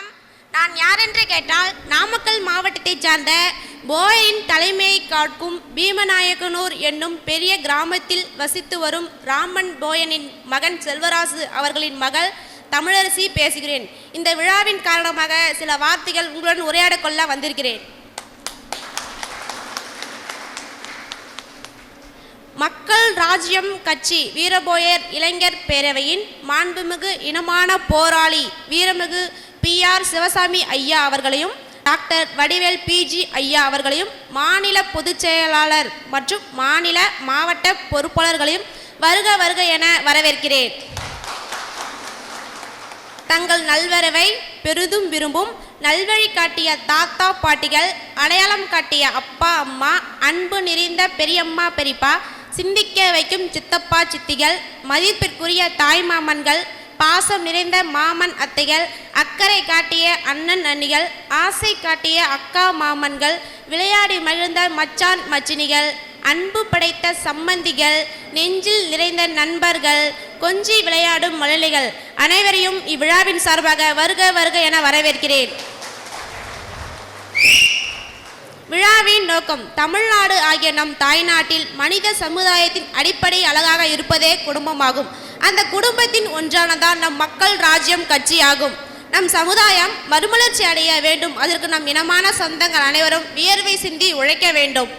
வணக்கம். நான் யார் என்று கேட்டால் நாமக்கல் மாவட்டத்தைச் சார்ந்த போயின் தலைமையை காக்கும் பீமநாயக்கனூர் என்னும் பெரிய கிராமத்தில் வசித்து வரும் ராமன் போயனின் மகன் செல்வராசு அவர்களின் மகள் தமிழரசி பேசுகிறேன். இந்த விழாவின் காரணமாக சில வார்த்தைகள் உங்களுடன் உரையாட கொள்ள வந்திருக்கிறேன். மக்கள் ராஜ்யம் கட்சி வீரபோயர் இளைஞர் பேரவையின் மாண்புமிகு இனமான போராளி வீரமிகு பி ஆர் சிவசாமி ஐயா அவர்களையும் டாக்டர் வடிவேல் பிஜி ஐயா அவர்களையும் மாநில பொதுச் செயலாளர் மற்றும் மாநில மாவட்ட பொறுப்பாளர்களையும் வருக வருக என வரவேற்கிறேன். தங்கள் நல்வரவை பெரிதும் விரும்பும் நல்வழி காட்டிய தாத்தா பாட்டிகள் அடையாளம் காட்டிய அப்பா அம்மா அன்பு நிறைந்த பெரியம்மா பெரியப்பா சிந்திக்க வைக்கும் சித்தப்பா சித்திகள் மதிப்பிற்குரிய தாய்மாமன்கள் பாசம் நிறைந்த மாமன் அத்தைகள் அக்கறை காட்டிய அண்ணன் அண்ணிகள் ஆசை காட்டிய அக்கா மாமன்கள் விளையாடி மகிழ்ந்த மச்சான் மச்சினிகள் அன்பு படைத்த சம்மந்திகள் நெஞ்சில் நிறைந்த நண்பர்கள் கொஞ்சி விளையாடும் மழலைகள் அனைவரையும் இவ்விழாவின் சார்பாக வருக வருக என வரவேற்கிறேன். விழாவின் நோக்கம் தமிழ்நாடு ஆகிய நம் தாய்நாட்டில் மனித சமுதாயத்தின் அடிப்படை அழகாக இருப்பதே குடும்பமாகும். அந்த குடும்பத்தின் ஒன்றானதான் நம் மக்கள் ராஜ்யம் கட்சி ஆகும் நம் சமுதாயம் மறுமலர்ச்சி அடைய வேண்டும். அதற்கு நம் இனமான சொந்தங்கள் அனைவரும் வியர்வை சிந்தி உழைக்க வேண்டும்.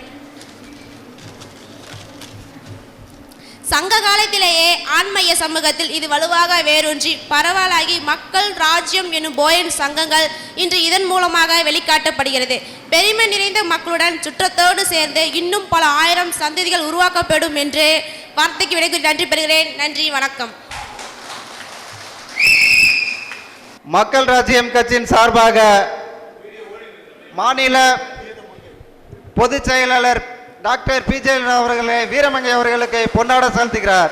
சங்க காலத்திலேயே ஆண்மைய சமூகத்தில் இது வலுவாக வேரூன்றி பரவலாகி மக்கள் ராஜ்யம் எனும் போயன் சங்கங்கள் இன்று இதன் மூலமாக வெளிக்காட்டப்படுகிறது. பெருமை நிறைந்த மக்களுடன் சுற்றத்தோடு சேர்ந்து இன்னும் பல ஆயிரம் சந்ததிகள் உருவாக்கப்படும் என்று வார்த்தைக்கு விடைக்கு நன்றி பெறுகிறேன். நன்றி வணக்கம். மக்கள் ராஜ்யம் கட்சியின் சார்பாக மாநில பொதுச் செயலாளர் டாக்டர் பி ஜெயலலிதா அவர்களை வீரமங்கை அவர்களுக்கு பொன்னாட செலுத்துகிறார்.